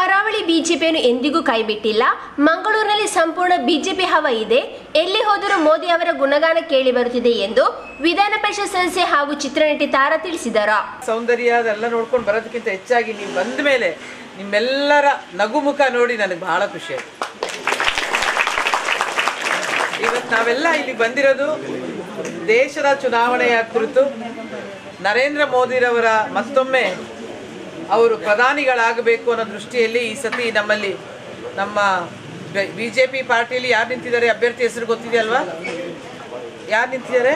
ಕರಾವಳಿ ಬಿಜೆಪಿಯನ್ನು ಎಂದಿಗೂ ಕೈಬಿಟ್ಟಿಲ್ಲ. ಮಂಗಳೂರಿನಲ್ಲಿ ಸಂಪೂರ್ಣ ಬಿಜೆಪಿ ಹವ ಇದೆ. ಎಲ್ಲಿ ಹೋದರೂ ಮೋದಿ ಅವರ ಗುಣಗಾನ ಕೇಳಿ ಬರುತ್ತಿದೆ ಎಂದು ವಿಧಾನ ಪರಿಷತ್ ಸದಸ್ಯ ಹಾಗೂ ಚಿತ್ರನಟಿ ತಾರಾ ತಿಳಿಸಿದರು. ಸೌಂದರ್ಯ ಅದೆಲ್ಲ ನೋಡ್ಕೊಂಡು ಬರೋದಕ್ಕಿಂತ ಹೆಚ್ಚಾಗಿ ನೀವು ಬಂದ ಮೇಲೆ ನಿಮ್ಮೆಲ್ಲರ ನಗುಮುಖ ನೋಡಿ ನನಗೆ ಬಹಳ ಖುಷಿ ಆಯ್ತು. ಇವತ್ತು ನಾವೆಲ್ಲ ಇಲ್ಲಿ ಬಂದಿರೋದು ದೇಶದ ಚುನಾವಣೆಯ ಕುರಿತು ನರೇಂದ್ರ ಮೋದಿರವರ ಮತ್ತೊಮ್ಮೆ ಅವರು ಪ್ರಧಾನಿಗಳಾಗಬೇಕು ಅನ್ನೋ ದೃಷ್ಟಿಯಲ್ಲಿ ಈ ಸತಿ ನಮ್ಮಲ್ಲಿ ನಮ್ಮ ಬಿ ಜೆ ಪಿ ಪಾರ್ಟಿಯಲ್ಲಿ ಯಾರು ನಿಂತಿದ್ದಾರೆ ಅಭ್ಯರ್ಥಿ ಹೆಸರು ಗೊತ್ತಿದೆಯಲ್ವಾ? ಯಾರು ನಿಂತಿದ್ದಾರೆ?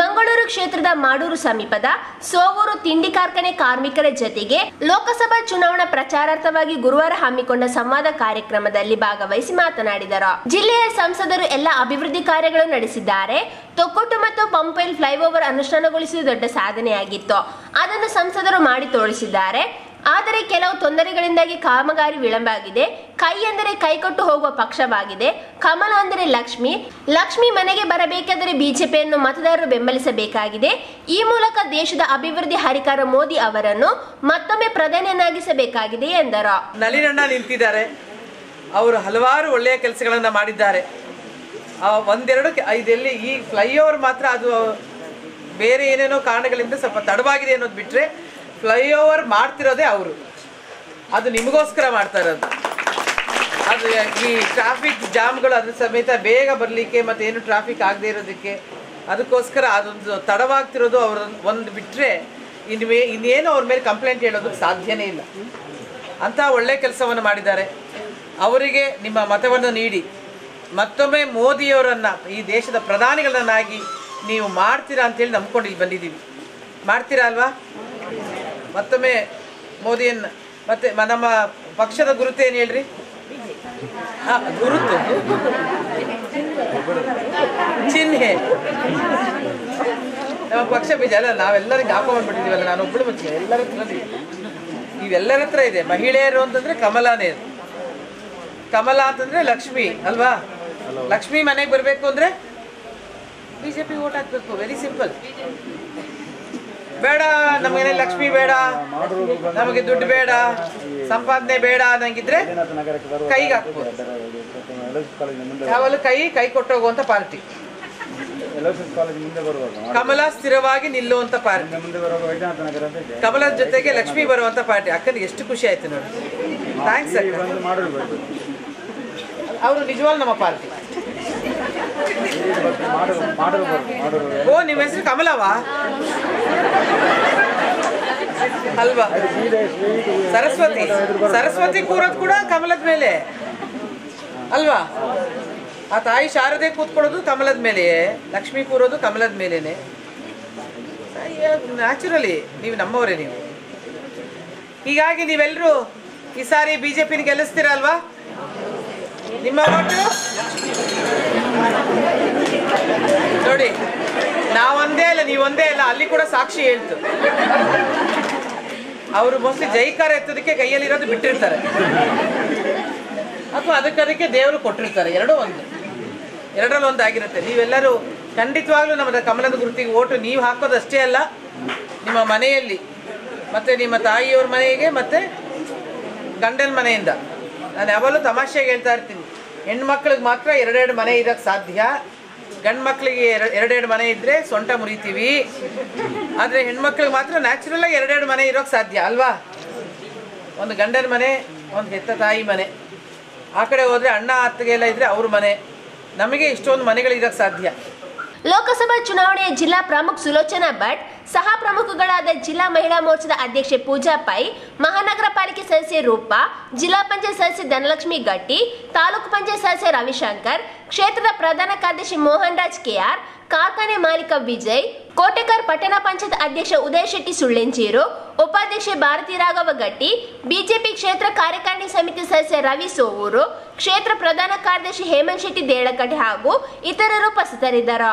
ಮಂಗಳೂರು ಕ್ಷೇತ್ರದ ಮಾಡೂರು ಸಮೀಪದ ಸೋಗೂರು ತಿಂಡಿ ಕಾರ್ಖಾನೆ ಕಾರ್ಮಿಕರ ಜತೆಗೆ ಲೋಕಸಭಾ ಚುನಾವಣಾ ಪ್ರಚಾರಾರ್ಥವಾಗಿ ಗುರುವಾರ ಹಮ್ಮಿಕೊಂಡ ಸಂವಾದ ಕಾರ್ಯಕ್ರಮದಲ್ಲಿ ಭಾಗವಹಿಸಿ ಮಾತನಾಡಿದರು. ಜಿಲ್ಲೆಯ ಸಂಸದರು ಎಲ್ಲ ಅಭಿವೃದ್ಧಿ ಕಾರ್ಯಗಳು ನಡೆಸಿದ್ದಾರೆ. ತೊಕ್ಕೊಟ್ಟು ಮತ್ತು ಪಂಪೈಲ್ ಫ್ಲೈಓವರ್ ಅನುಷ್ಠಾನಗೊಳಿಸುವುದು ದೊಡ್ಡ ಸಾಧನೆಯಾಗಿತ್ತು. ಅದನ್ನು ಸಂಸದರು ಮಾಡಿ ತೋರಿಸಿದ್ದಾರೆ. ಆದರೆ ಕೆಲವು ತೊಂದರೆಗಳಿಂದಾಗಿ ಕಾಮಗಾರಿ ವಿಳಂಬ ಆಗಿದೆ ಕೈ ಎಂದರೆ ಕೈಕೊಟ್ಟು ಹೋಗುವ ಪಕ್ಷವಾಗಿದೆ. ಕಮಲ ಅಂದರೆ ಲಕ್ಷ್ಮಿ. ಲಕ್ಷ್ಮಿ ಮನೆಗೆ ಬರಬೇಕಾದರೆ ಬಿಜೆಪಿಯನ್ನು ಮತದಾರರು ಬೆಂಬಲಿಸಬೇಕಾಗಿದೆ. ಈ ಮೂಲಕ ದೇಶದ ಅಭಿವೃದ್ಧಿ ಹರಿಕಾರ ಮೋದಿ ಅವರನ್ನು ಮತ್ತೊಮ್ಮೆ ಪ್ರಧಾನಿಯನ್ನಾಗಿಸಬೇಕಾಗಿದೆ ಎಂದರು. ನಲಿನಣ್ಣ ನಿಂತಿದ್ದಾರೆ. ಅವರು ಹಲವಾರು ಒಳ್ಳೆಯ ಕೆಲಸಗಳನ್ನು ಮಾಡಿದ್ದಾರೆ. ಒಂದೆರಡು ಇದೆಲ್ಲಿ ಈ ಫ್ಲೈಓವರ್ ಮಾತ್ರ ಅದು ಬೇರೆ ಏನೇನೋ ಕಾರಣಗಳಿಂದ ಸ್ವಲ್ಪ ತಡವಾಗಿದೆ ಅನ್ನೋದು ಬಿಟ್ಟರೆ ಫ್ಲೈಓವರ್ ಮಾಡ್ತಿರೋದೇ ಅವರು. ಅದು ನಿಮಗೋಸ್ಕರ ಮಾಡ್ತಾ ಇರೋದು. ಅದು ಈ ಟ್ರಾಫಿಕ್ ಜಾಮ್ಗಳು ಅದ್ರ ಸಮೇತ ಬೇಗ ಬರಲಿಕ್ಕೆ ಮತ್ತು ಏನು ಟ್ರಾಫಿಕ್ ಆಗದೆ ಇರೋದಕ್ಕೆ ಅದಕ್ಕೋಸ್ಕರ ಅದೊಂದು ತಡವಾಗ್ತಿರೋದು ಅವ್ರ ಒಂದು ಬಿಟ್ಟರೆ ಇನ್ನು ಮೇ ಇನ್ನೇನು ಅವ್ರ ಮೇಲೆ ಕಂಪ್ಲೇಂಟ್ ಹೇಳೋದಕ್ಕೆ ಸಾಧ್ಯನೇ ಇಲ್ಲ. ಅಂಥ ಒಳ್ಳೆ ಕೆಲಸವನ್ನು ಮಾಡಿದ್ದಾರೆ. ಅವರಿಗೆ ನಿಮ್ಮ ಮತವನ್ನು ನೀಡಿ. ಮತ್ತೊಮ್ಮೆ ಮೋದಿಯವರನ್ನು, ಈ ದೇಶದ ಪ್ರಧಾನಿಗಳನ್ನಾಗಿ ನೀವು ಮಾಡ್ತೀರಾ ಅಂತೇಳಿ ನಂಬ್ಕೊಂಡು ಇಲ್ಲಿ ಬಂದಿದ್ದೀವಿ. ಮಾಡ್ತೀರಾ ಅಲ್ವಾ? ಮತ್ತೊಮ್ಮೆ ಮೋದಿಯನ್ನ ಮತ್ತೆ ನಮ್ಮ ಪಕ್ಷದ ಗುರುತು ಏನು ಹೇಳ್ರಿ? ಗುರುತು. ಚಿಹ್ನೆ. ನಮ್ಮ ಪಕ್ಷ ಬೀಜ ಅಲ್ಲ ನಾವೆಲ್ಲರಿಗೆ ಹಾಕೊಂಡ್ಬಿಟ್ಟಿದ್ದೀವಲ್ಲ ನಾನು ಒಬ್ಬಳು ಮುಂಚೆ ಎಲ್ಲರ. ಇವೆಲ್ಲರ ಹತ್ರ ಇದೆ ಮಹಿಳೆಯರು ಅಂತಂದ್ರೆ ಕಮಲಾನೇ ಅದು. ಕಮಲ ಅಂತಂದ್ರೆ ಲಕ್ಷ್ಮಿ ಅಲ್ವಾ? ಲಕ್ಷ್ಮಿ ಮನೆಗೆ ಬರಬೇಕು ಅಂದ್ರೆ ಬಿಜೆಪಿ ಓಟ್ ಹಾಕ್ಬೇಕು ವೆರಿ ಸಿಂಪಲ್ ಬೇಡ ನಮಗೆ ಲಕ್ಷ್ಮಿ ಬೇಡ, ನಮಗೆ ದುಡ್ಡು ಬೇಡ, ಸಂಪಾದನೆ ಬೇಡ ಅನ್ನಂಗಿದ್ರೆ ಕೈಗೆ ಹಾಕ್ಬೋದು. ಯಾವಾಗಲೂ ಕೈ ಕೈ ಕೊಟ್ಟೋಗುವಂತ ಪಾರ್ಟಿ. ಕಮಲ ಸ್ಥಿರವಾಗಿ ನಿಲ್ಲುವಂತ ಪಾರ್ಟಿ. ಕಮಲದ ಜೊತೆಗೆ ಲಕ್ಷ್ಮಿ ಬರುವಂತ ಪಾರ್ಟಿ. ಅಕ್ಕನಿಗೆ ಎಷ್ಟು ಖುಷಿ ಆಯ್ತು ನೋಡಿ. ಥ್ಯಾಂಕ್ಸ್ ಅವರು ನಿಜವಾಗ್ ನಮ್ಮ ಪಾರ್ಟಿ. ಓ, ನಿಮ್ಮ ಹೆಸರು ಕಮಲವಾ? ಅಲ್ವಾ? ಸರಸ್ವತಿ. ಸರಸ್ವತಿ ಕೂರೋದು ಕೂಡ ಕಮಲದ ಮೇಲೆ. ಅಲ್ವಾ? ಆ ತಾಯಿ ಶಾರದೆ ಕೂತ್ಕೊಳ್ಳೋದು ಕಮಲದ ಮೇಲೆಯೇ, ಲಕ್ಷ್ಮಿ ಕೂರೋದು ಕಮಲದ ಮೇಲೇನೆ. ನ್ಯಾಚುರಲಿ ನೀವು ನಮ್ಮವರೇ ನೀವು. ಹೀಗಾಗಿ ನೀವೆಲ್ಲರೂ ಈ ಸಾರಿ ಬಿ ಜೆ ಪಿನ ಗೆಲ್ಲಿಸ್ತೀರಾ ಅಲ್ವಾ? ನಿಮ್ಮ ಓಟು ನೋಡಿ ನಾವೊಂದೇ ಅಲ್ಲ ನೀವೊಂದೇ ಅಲ್ಲ, ಅಲ್ಲಿ ಕೂಡ ಸಾಕ್ಷಿ ಹೇಳ್ತು. ಅವರು ಮೋಸ್ಟ್ಲಿ ಜೈಕಾರ ಎತ್ತೋದಕ್ಕೆ ಕೈಯಲ್ಲಿರೋದು ಬಿಟ್ಟಿರ್ತಾರೆ. ಅಥವಾ ಅದಕ್ಕದಕ್ಕೆ ದೇವರು ಕೊಟ್ಟಿರ್ತಾರೆ, ಎರಡೂ ಒಂದು. ಎರಡರಲ್ಲಿ ಒಂದು ಆಗಿರುತ್ತೆ. ನೀವೆಲ್ಲರೂ ಖಂಡಿತವಾಗ್ಲೂ ನಮ್ಮ ಕಮಲದ ಗುರುತಿಗೆ ಓಟು, ನೀವು ಹಾಕೋದಷ್ಟೇ ಅಲ್ಲ, ನಿಮ್ಮ ಮನೆಯಲ್ಲಿ, ಮತ್ತು ನಿಮ್ಮ ತಾಯಿಯವ್ರ ಮನೆಗೆ, ಮತ್ತು ಗಂಡನ ಮನೆಯಿಂದ. ನಾನು ಯಾವಾಗಲೂ ತಮಾಷೆಗೆ ಹೇಳ್ತಾ ಇರ್ತೀನಿ. ಹೆಣ್ಮಕ್ಳಿಗೆ ಮಾತ್ರ ಎರಡೆರಡು ಮನೆ ಇರೋಕ್ಕೆ ಸಾಧ್ಯ. ಗಂಡು ಮಕ್ಕಳಿಗೆ ಎರಡೆರಡು ಮನೆ ಇದ್ರೆ ಸೊಂಟ ಮುರಿತೀವಿ. ಆದ್ರೆ ಹೆಣ್ಮಕ್ಳಿಗೆ ಮಾತ್ರ ನ್ಯಾಚುರಲಾಗಿ ಎರಡೆರಡು ಮನೆ ಇರೋಕ್ಕೆ ಸಾಧ್ಯ, ಅಲ್ವಾ? ಒಂದು ಗಂಡನ ಮನೆ, ಒಂದು ಹೆತ್ತ ತಾಯಿ ಮನೆ. ಆ ಕಡೆ ಹೋದ್ರೆ ಅಣ್ಣ ಅತ್ತಿಗೆ ಎಲ್ಲ ಇದ್ರೆ ಅವ್ರ ಮನೆ. ನಮಗೆ ಇಷ್ಟೊಂದು ಮನೆಗಳು ಇರೋಕ್ಕೆ ಸಾಧ್ಯ. ಲೋಕಸಭಾ ಚುನಾವಣೆಯ ಜಿಲ್ಲಾ ಪ್ರಮುಖ ಸುಲೋಚನಾ ಭಟ್, ಸಹ ಪ್ರಮುಖಗಳಾದ ಜಿಲ್ಲಾ ಮಹಿಳಾ ಮೋರ್ಚಾದ ಅಧ್ಯಕ್ಷೆ ಪೂಜಾ ಪೈ, ಮಹಾನಗರ ಪಾಲಿಕೆ ಸದಸ್ಯೆ ರೂಪಾ, ಜಿಲ್ಲಾ ಪಂಚಾಯತ್ ಸದಸ್ಯೆ ಧನಲಕ್ಷ್ಮಿ ಗಟ್ಟಿ, ತಾಲೂಕು ಪಂಚಾಯತ್ ಸದಸ್ಯ ರವಿಶಂಕರ್, ಕ್ಷೇತ್ರದ ಪ್ರಧಾನ ಕಾರ್ಯದರ್ಶಿ ಮೋಹನ್ ರಾಜ್ ಕೆಆರ್, ಕಾರ್ಖಾನೆ ಮಾಲೀಕ ವಿಜಯ್, ಕೋಟೆಕರ್ ಪಟ್ಟಣ ಪಂಚಾಯತ್ ಅಧ್ಯಕ್ಷ ಉದಯ ಶೆಟ್ಟಿ ಸುಳ್ಳೆಂಚೀರು ಉಪಾಧ್ಯಕ್ಷೆ ಭಾರತಿ ರಾಘವ ಗಟ್ಟಿ, ಬಿಜೆಪಿ ಕ್ಷೇತ್ರ ಕಾರ್ಯಕಾರಿಣಿ ಸಮಿತಿ ಸದಸ್ಯ ರವಿ ಸೋವೂರು, ಕ್ಷೇತ್ರ ಪ್ರಧಾನ ಕಾರ್ಯದರ್ಶಿ ಹೇಮಂತ್ ಶೆಟ್ಟಿ ದೇಳಕಟ್ಟೆ ಹಾಗೂ ಇತರರು ಉಪಸ್ಥಿತರಿದ್ದರು.